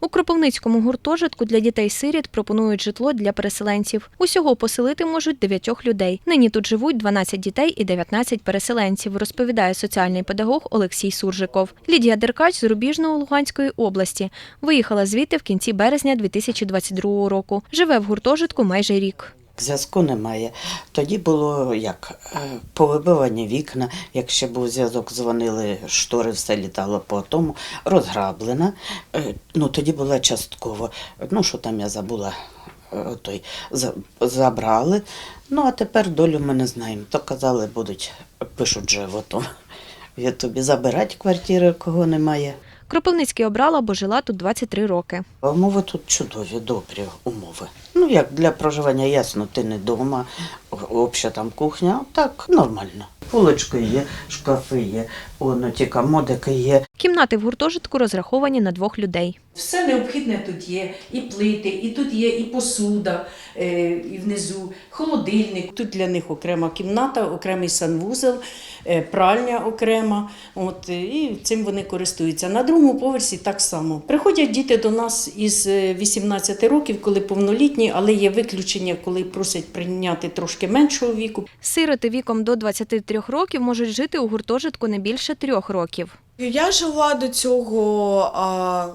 У Кропивницькому гуртожитку для дітей-сиріт пропонують житло для переселенців. Усього поселити можуть дев'ятьох людей. Нині тут живуть 12 дітей і 19 переселенців, розповідає соціальний педагог Олексій Суржиков. Лідія Деркач з Рубіжного Луганської області. Виїхала звідти в кінці березня 2022 року. Живе в гуртожитку майже рік. Зв'язку немає. Тоді було як е, повибивані вікна, як ще був зв'язок, дзвонили, штори все літало по тому, розграблена. Е, Ну тоді була частково. Ну що там я забула, е, той забрали. Ну а тепер долю ми не знаємо. То казали, будуть пишуть отому в Ютубі забирати квартири, кого немає. Кропивницький обрала, бо жила тут 23 роки. Умови тут чудові, добрі умови. Ну, як для проживання, ясно, ти не вдома, обща там кухня, так, нормально. Полочки є, шкафи є, воно ті комодики є. Кімнати в гуртожитку розраховані на двох людей. Все необхідне тут є. І плити, і тут є і посуда, е, і внизу холодильник. Тут для них окрема кімната, окремий санвузел, е, пральня окрема. От, е, і цим вони користуються. На другому поверсі так само. Приходять діти до нас із е, 18 років, коли повнолітні, але є виключення, коли просять прийняти трошки меншого віку. Сироти віком до 23 років можуть жити у гуртожитку не більше трьох років. Я жила до цього а,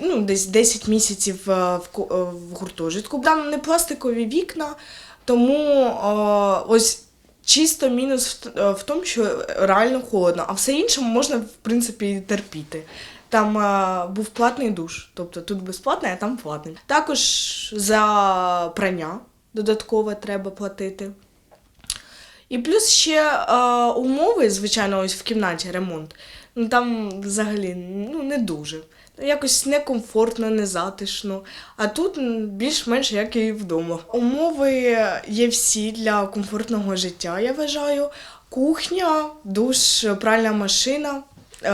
ну, десь 10 місяців в, е, в гуртожитку. Там не пластикові вікна, тому а, ось чисто мінус в, е, тому, що реально холодно, а все інше можна, в принципі, терпіти. Там а, був платний душ, тобто тут безплатний, а там платний. Також за прання додатково треба платити. І плюс ще е, умови, звичайно, ось в кімнаті ремонт. Ну там взагалі ну, не дуже. Якось некомфортно, незатишно. А тут більш-менш як і вдома. Умови є всі для комфортного життя, я вважаю. Кухня, душ, пральна машина. Е,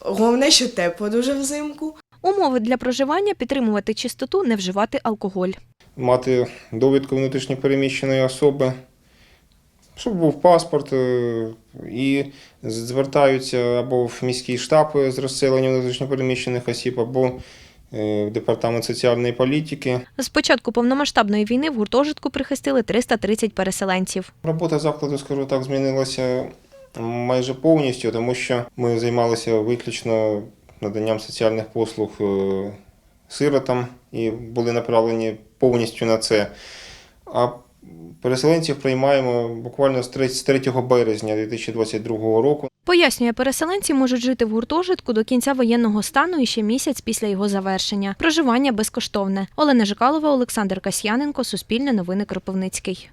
головне, що тепло дуже взимку. Умови для проживання підтримувати чистоту, не вживати алкоголь. мати довідку внутрішньопереміщеної особи, щоб був паспорт, е, і звертаються або в міський штаб з розселення внутрішньопереміщених осіб, або е, в департамент соціальної політики. З початку повномасштабної війни в гуртожитку прихистили 330 переселенців. Робота закладу, скажу так, змінилася майже повністю, тому що ми займалися виключно наданням соціальних послуг е, сиротам і були направлені повністю на це. А переселенців приймаємо буквально з 3 березня 2022 року. Пояснює, переселенці можуть жити в гуртожитку до кінця воєнного стану і ще місяць після його завершення. Проживання безкоштовне. Олена Жикалова, Олександр Касьяненко, Суспільне новини Кропивницький.